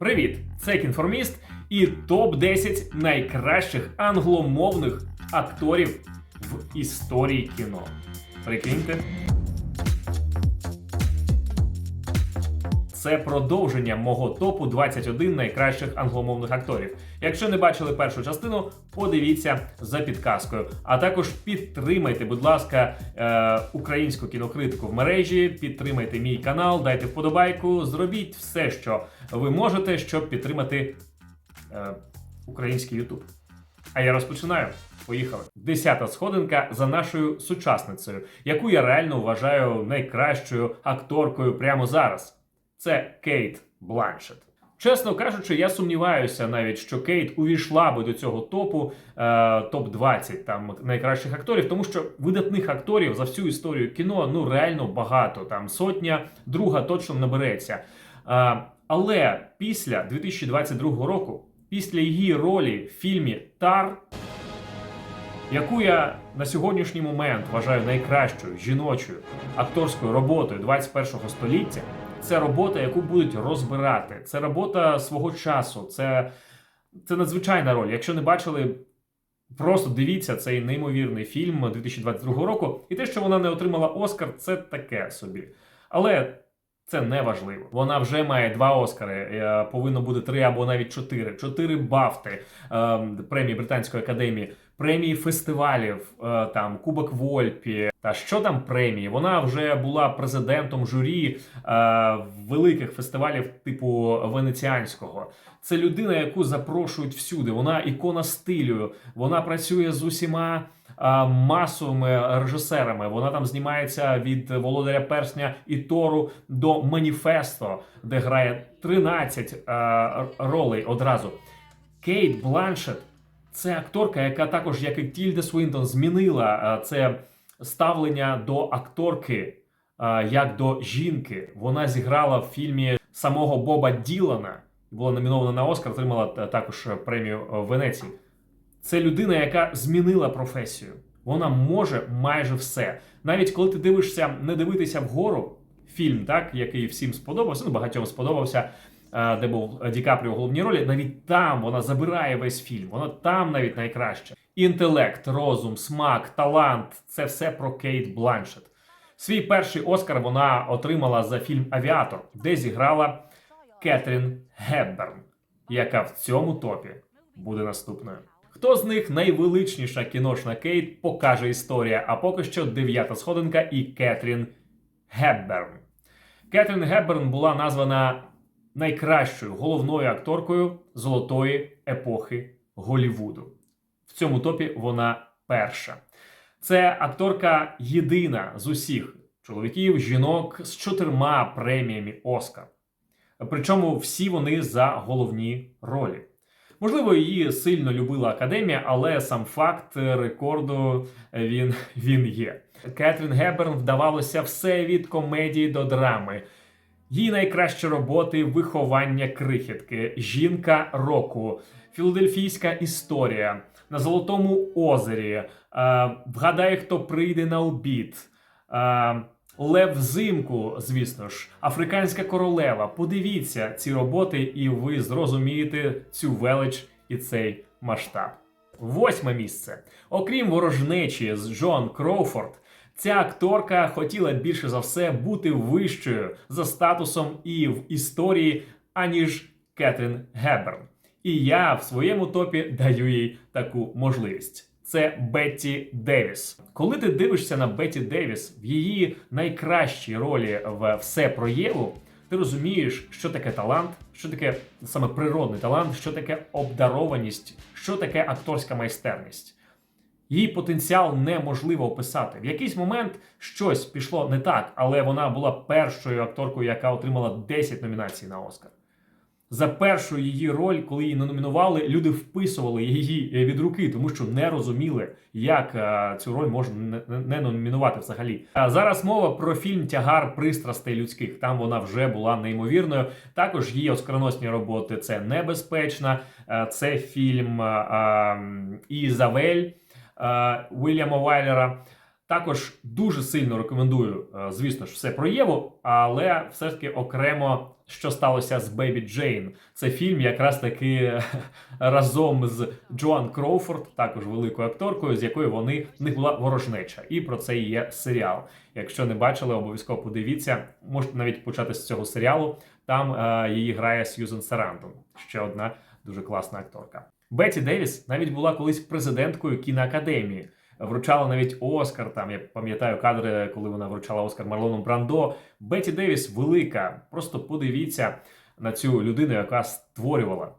Привіт! Це Кінформіст і топ 10 найкращих англомовних акторів в історії кіно. Прикиньте. Це продовження мого топу 21 найкращих англомовних акторів. Якщо не бачили першу частину, подивіться за підказкою. А також підтримайте, будь ласка, е, українську кінокритику в мережі, підтримайте мій канал, дайте вподобайку, зробіть все, що ви можете, щоб підтримати е, український Ютуб. А я розпочинаю. Поїхали. Десята сходинка за нашою сучасницею, яку я реально вважаю найкращою акторкою прямо зараз. Це Кейт Бланшет. Чесно кажучи, я сумніваюся навіть, що Кейт увійшла би до цього топу е, топ 20 там найкращих акторів, тому що видатних акторів за всю історію кіно ну реально багато. Там сотня, друга точно набереться. Е, але після 2022 року, після її ролі в фільмі Тар, яку я на сьогоднішній момент вважаю найкращою жіночою акторською роботою 21-го століття. Це робота, яку будуть розбирати. Це робота свого часу. Це, це надзвичайна роль. Якщо не бачили, просто дивіться цей неймовірний фільм 2022 року. І те, що вона не отримала Оскар, це таке собі. Але це не важливо. Вона вже має два Оскари. е, Повинно бути три або навіть чотири. Чотири бафти е, премії Британської академії, премії фестивалів, е, там Кубок Вольпі. Та що там премії? Вона вже була президентом журі е, великих фестивалів типу Венеціанського. Це людина, яку запрошують всюди. Вона ікона стилю. Вона працює з усіма а, масовими режисерами. Вона там знімається від Володаря Персня і Тору до Маніфесто, де грає 13 а, ролей одразу. Кейт Бланшет це акторка, яка також, як і Тільда Свінтон, змінила це ставлення до акторки як до жінки. Вона зіграла в фільмі самого Боба Ділана. Була номінована на Оскар, отримала також премію в Венеції. Це людина, яка змінила професію. Вона може майже все. Навіть коли ти дивишся не дивитися вгору, фільм, так, який всім сподобався, ну багатьом сподобався, е, де був Ді Капріо у головній ролі, навіть там вона забирає весь фільм. Вона там навіть найкраще. Інтелект, розум, смак, талант це все про Кейт Бланшет. Свій перший Оскар вона отримала за фільм Авіатор, де зіграла Кетрін Гепберн, яка в цьому топі буде наступною. Хто з них найвеличніша кіношна Кейт покаже історія, а поки що дев'ята сходинка і Кетрін Гепберн. Кетрін Гепберн була названа найкращою головною акторкою золотої епохи Голівуду. В цьому топі вона перша. Це акторка єдина з усіх чоловіків, жінок з чотирма преміями Оскар. Причому всі вони за головні ролі. Можливо, її сильно любила академія, але сам факт рекорду він, він є. Кетрін Геберн вдавалося все від комедії до драми. Її найкращі роботи виховання крихітки, жінка року, філадельфійська історія на Золотому озері. е, Вгадай, хто прийде на обід. е, Лев взимку, звісно ж, Африканська королева. Подивіться ці роботи, і ви зрозумієте цю велич і цей масштаб. Восьме місце. Окрім ворожнечі з Джон Кроуфорд, ця акторка хотіла більше за все бути вищою за статусом і в історії, аніж Кетрін Геберн. І я в своєму топі даю їй таку можливість. Це Бетті Девіс. Коли ти дивишся на Бетті Девіс в її найкращій ролі в все про Єву, ти розумієш, що таке талант, що таке саме природний талант, що таке обдарованість, що таке акторська майстерність. Її потенціал неможливо описати. В якийсь момент щось пішло не так, але вона була першою акторкою, яка отримала 10 номінацій на Оскар. За першу її роль, коли її номінували, люди вписували її е, від руки, тому що не розуміли, як е, цю роль можна не- номінувати взагалі. А зараз мова про фільм Тягар пристрастей людських. Там вона вже була неймовірною. Також її оскароносні роботи це небезпечна. е, Це фільм ем, Ізавель Вільяма Вайлера. Також дуже сильно рекомендую, е, звісно ж, все про Єву, але все ж таки окремо, що сталося з Бебі Джейн. Це фільм якраз таки разом з Джоан Кроуфорд, також великою акторкою, з якою вони в них була ворожнеча. І про це є серіал. Якщо не бачили, обов'язково подивіться. Можете навіть почати з цього серіалу. Там е, її грає Сьюзен Сарандон, ще одна дуже класна акторка. Бетті Девіс навіть була колись президенткою кіноакадемії. Вручала навіть Оскар. Там я пам'ятаю кадри, коли вона вручала Оскар Марлону Брандо. Бетті Девіс велика. Просто подивіться на цю людину, яка створювала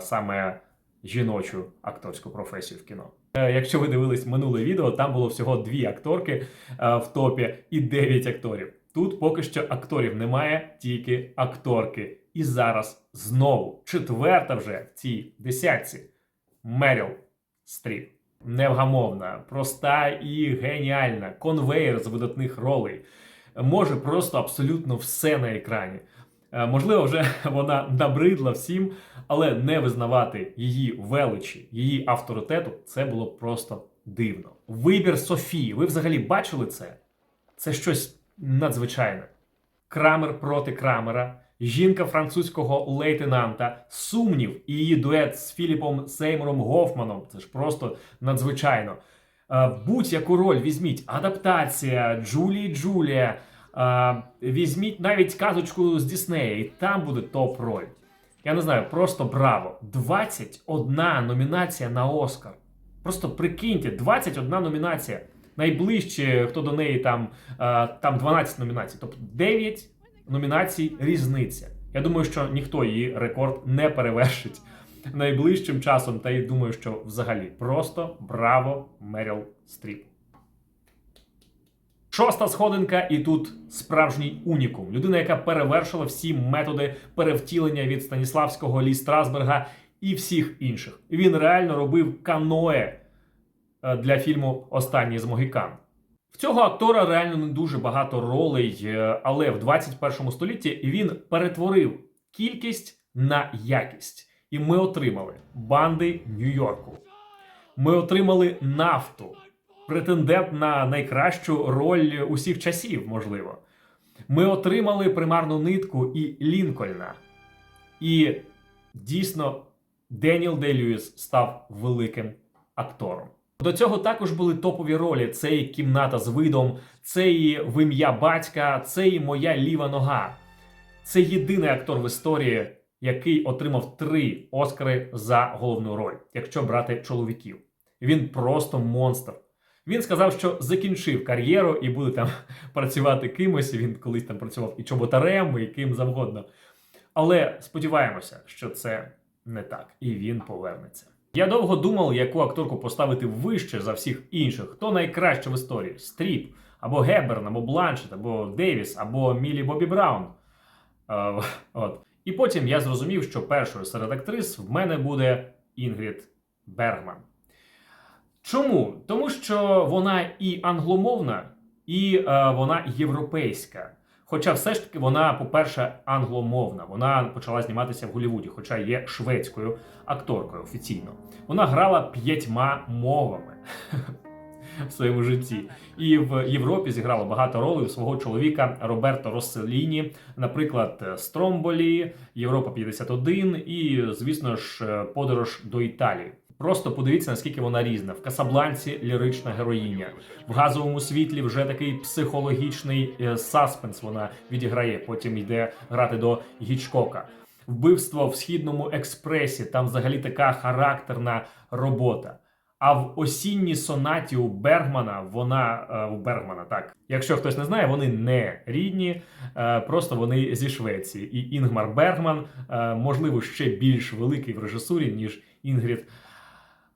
саме жіночу акторську професію в кіно. Е, Якщо ви дивились минуле відео, там було всього дві акторки е, в топі і дев'ять акторів. Тут поки що акторів немає, тільки акторки. І зараз знову четверта вже в цій десятці Меріл Стріп. Невгамовна, проста і геніальна, конвейер з видатних ролей. Може просто абсолютно все на екрані. Е, Можливо, вже вона набридла всім, але не визнавати її величі, її авторитету це було просто дивно. Вибір Софії. Ви взагалі бачили це? Це щось надзвичайне. Крамер проти Крамера, жінка французького лейтенанта, сумнів і її дует з Філіпом Сеймуром Гофманом. Це ж просто надзвичайно. Е, Будь-яку роль візьміть. Адаптація, Джулі Джулія. е, Візьміть навіть казочку з Діснея, і там буде топ-роль. Я не знаю, просто браво. 21 номінація на Оскар. Просто прикиньте, 21 номінація. Найближче, хто до неї там, е, там 12 номінацій. Тобто 9 номінацій різниця. Я думаю, що ніхто її рекорд не перевершить найближчим часом. Та й думаю, що взагалі просто браво Меріл Стріп. Шоста сходинка, і тут справжній унікум. Людина, яка перевершила всі методи перевтілення від Станіславського Лі Страсберга і всіх інших. Він реально робив каное для фільму Останній з Могікан. В цього актора реально не дуже багато ролей, е, але в 21 столітті він перетворив кількість на якість. І ми отримали банди Нью-Йорку. Ми отримали нафту, претендент на найкращу роль усіх часів, можливо. Ми отримали примарну нитку і Лінкольна. І дійсно Деніел Дей Льюіс став великим актором. До цього також були топові ролі: це і кімната з видом, це і в ім'я батька, це і моя ліва нога. Це єдиний актор в історії, який отримав три Оскари за головну роль, якщо брати чоловіків. Він просто монстр. Він сказав, що закінчив кар'єру і буде там працювати кимось. Він колись там працював і чоботарем, і ким завгодно. Але сподіваємося, що це не так, і він повернеться. Я довго думав, яку акторку поставити вище за всіх інших. Хто найкраще в історії? Стріп, або Геберн, або Бланшет, або Девіс, або Мілі Бобі Браун. Е, от. І потім я зрозумів, що першою серед актрис в мене буде Інгрід Бергман. Чому? Тому що вона і англомовна, і е, вона європейська. Хоча все ж таки вона, по-перше, англомовна. Вона почала зніматися в Голлівуді, хоча є шведською акторкою офіційно. Вона грала п'ятьма мовами в своєму житті. І в Європі зіграла багато ролей у свого чоловіка Роберто Росселіні, наприклад, Стромболі, Європа 51 і, звісно ж, подорож до Італії. Просто подивіться, наскільки вона різна. В Касабланці лірична героїня. В газовому світлі вже такий психологічний е, саспенс вона відіграє. Потім йде грати до Гічкока. Вбивство в східному експресі. Там взагалі така характерна робота. А в осінній сонаті у Бергмана вона е, у Бергмана так. Якщо хтось не знає, вони не рідні, е, просто вони зі Швеції. І Інгмар Бергман, можливо, ще більш великий в режисурі, ніж Інгрід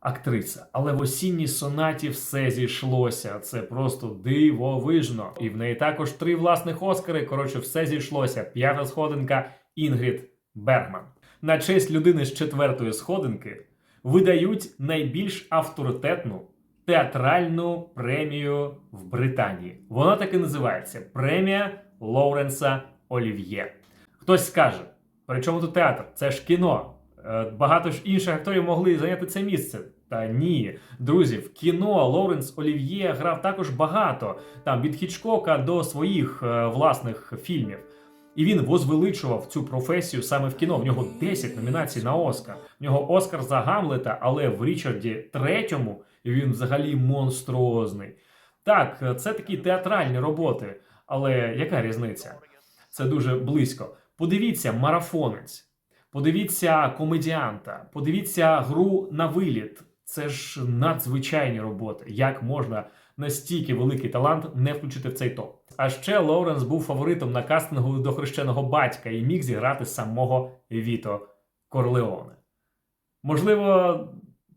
актриса. Але в осінній сонаті все зійшлося. Це просто дивовижно. І в неї також три власних Оскари. Коротше, все зійшлося. П'ята сходинка Інгрід Бергман. На честь людини з четвертої сходинки видають найбільш авторитетну театральну премію в Британії. Вона так і називається премія Лоуренса Олів'є. Хтось скаже, при чому тут театр? Це ж кіно. Е, Багато ж інших акторів могли зайняти це місце. Та ні, друзі, в кіно Лоуренс Олів'є грав також багато, там від Хічкока до своїх е, власних фільмів. І він возвеличував цю професію саме в кіно. В нього 10 номінацій на Оскар. В нього Оскар за Гамлета, але в Річарді третьому він взагалі монструозний. Так, е, це такі театральні роботи, але яка різниця? Це дуже близько. Подивіться марафонець, подивіться комедіанта, подивіться гру на виліт. Це ж надзвичайні роботи. Як можна настільки великий талант не включити в цей топ? А ще Лоуренс був фаворитом на кастингу до хрещеного батька і міг зіграти самого Віто Корлеоне. Можливо,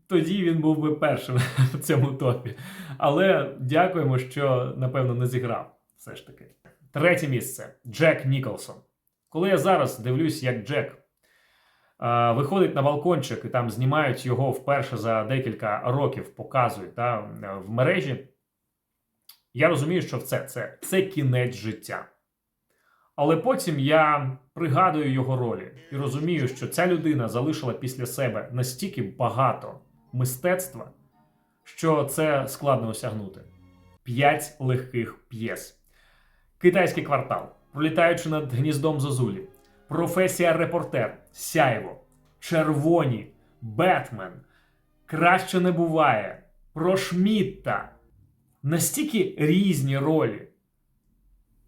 тоді він був би першим в цьому топі. Але дякуємо, що напевно не зіграв. Все ж таки. Третє місце Джек Ніколсон. Коли я зараз дивлюсь, як Джек виходить на балкончик і там знімають його вперше за декілька років, показують та, в мережі, я розумію, що це, це, це кінець життя. Але потім я пригадую його ролі і розумію, що ця людина залишила після себе настільки багато мистецтва, що це складно осягнути. П'ять легких п'єс. Китайський квартал, пролітаючи над гніздом Зозулі, професія репортер, сяйво, червоні, Бетмен, краще не буває, про Шмітта. Настільки різні ролі.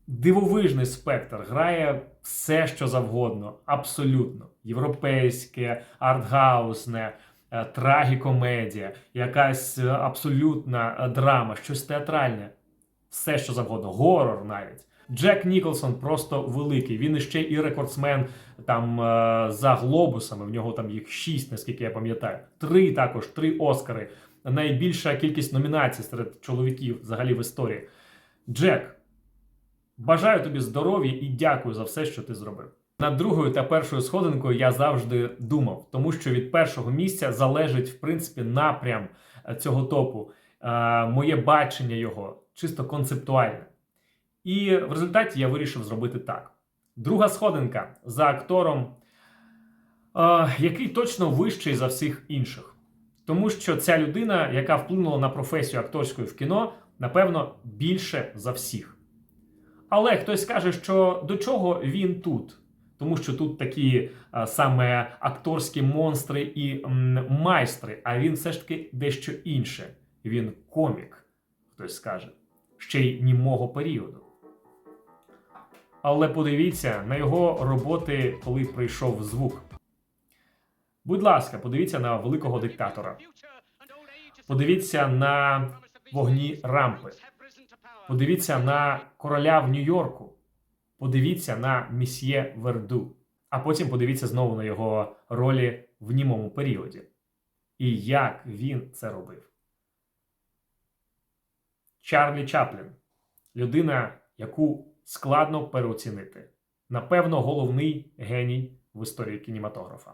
Дивовижний спектр грає все, що завгодно, абсолютно. Європейське, артгаусне, е, трагікомедія, якась е, абсолютна е, драма, щось театральне, все, що завгодно, горор навіть. Джек Ніколсон просто великий. Він іще і рекордсмен там е, за глобусами. В нього там їх шість, наскільки я пам'ятаю. Три також, три Оскари. Найбільша кількість номінацій серед чоловіків взагалі в історії. Джек, бажаю тобі здоров'я і дякую за все, що ти зробив. Над другою та першою сходинкою я завжди думав, тому що від першого місця залежить в принципі напрям е, цього топу, е, моє бачення його чисто концептуальне. І в результаті я вирішив зробити так: друга сходинка за актором, е, який точно вищий за всіх інших. Тому що ця людина, яка вплинула на професію акторської в кіно, напевно, більше за всіх. Але хтось скаже, що до чого він тут? Тому що тут такі а, саме акторські монстри і майстри, а він все ж таки дещо інше. Він комік, хтось скаже, ще й німого періоду. Але подивіться на його роботи, коли прийшов звук. Будь ласка, подивіться на великого диктатора. Подивіться на вогні рампи. Подивіться на короля в Нью-Йорку. Подивіться на місьє Верду. А потім подивіться знову на його ролі в німому періоді. І як він це робив. Чарлі Чаплін людина, яку складно переоцінити. Напевно, головний геній в історії кінематографа.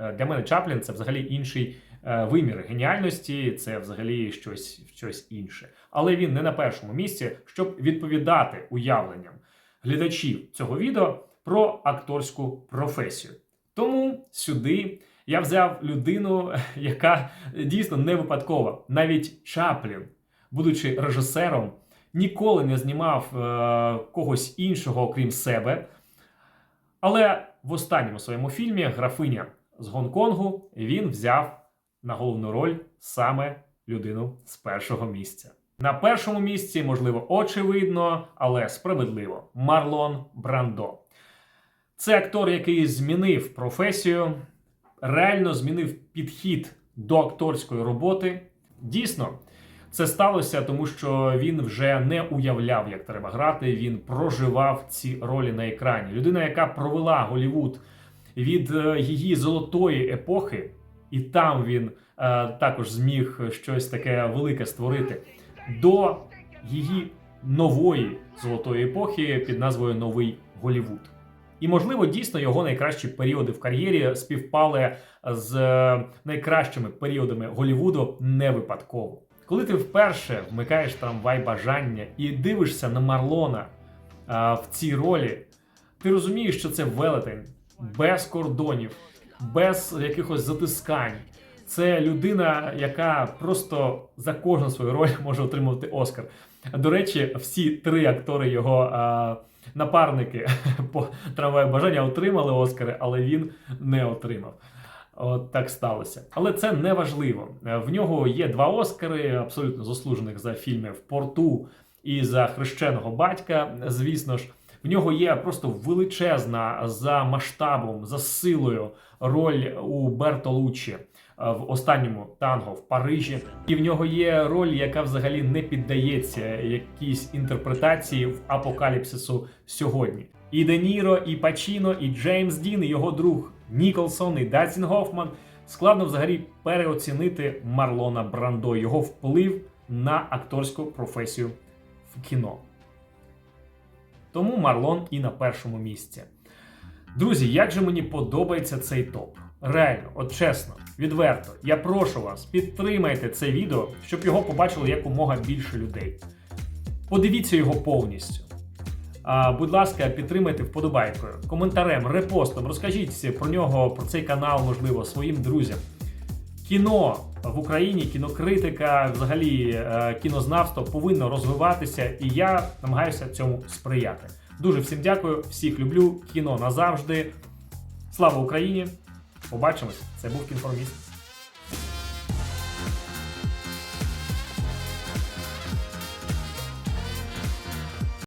Е, Для мене Чаплін це взагалі інший е, вимір геніальності, це взагалі щось, щось інше. Але він не на першому місці, щоб відповідати уявленням глядачів цього відео про акторську професію. Тому сюди я взяв людину, яка дійсно не випадкова. Навіть Чаплін, будучи режисером, ніколи не знімав е, когось іншого, окрім себе. Але в останньому своєму фільмі Графиня з Гонконгу він взяв на головну роль саме людину з першого місця. На першому місці, можливо, очевидно, але справедливо Марлон Брандо. Це актор, який змінив професію, реально змінив підхід до акторської роботи. Дійсно, це сталося, тому що він вже не уявляв, як треба грати. Він проживав ці ролі на екрані. Людина, яка провела Голівуд від е, її золотої епохи, і там він е, також зміг щось таке велике створити до її нової золотої епохи під назвою Новий Голівуд. І, можливо, дійсно його найкращі періоди в кар'єрі співпали з е, найкращими періодами Голівуду не випадково. Коли ти вперше вмикаєш трамвай бажання і дивишся на Марлона а, в цій ролі, ти розумієш, що це велетень без кордонів, без якихось затискань. Це людина, яка просто за кожну свою роль може отримувати Оскар. До речі, всі три актори його е, напарники по трамваю бажання отримали Оскари, але він не отримав. От так сталося. Але це не важливо. Е, В нього є два Оскари, абсолютно заслужених за фільми в порту і за хрещеного батька. Звісно ж, в нього є просто величезна за масштабом, за силою роль у Бертолуччі е, в останньому танго в Парижі. І в нього є роль, яка взагалі не піддається якійсь інтерпретації в апокаліпсису сьогодні. І Де Ніро, і Пачіно, і Джеймс Дін, і його друг Ніколсон, і Дастін Гофман. Складно взагалі переоцінити Марлона Брандо, його вплив на акторську професію в кіно. Тому Марлон і на першому місці. Друзі, як же мені подобається цей топ. Реально, от чесно, відверто, я прошу вас, підтримайте це відео, щоб його побачило якомога більше людей. Подивіться його повністю. Будь ласка, підтримайте вподобайкою, коментарем, репостом. Розкажіть про нього, про цей канал, можливо, своїм друзям. Кіно в Україні, кінокритика, взагалі е, кінознавство повинно розвиватися, і я намагаюся цьому сприяти. Дуже всім дякую, всіх люблю. Кіно назавжди. Слава Україні! Побачимось! Це був кінформіст.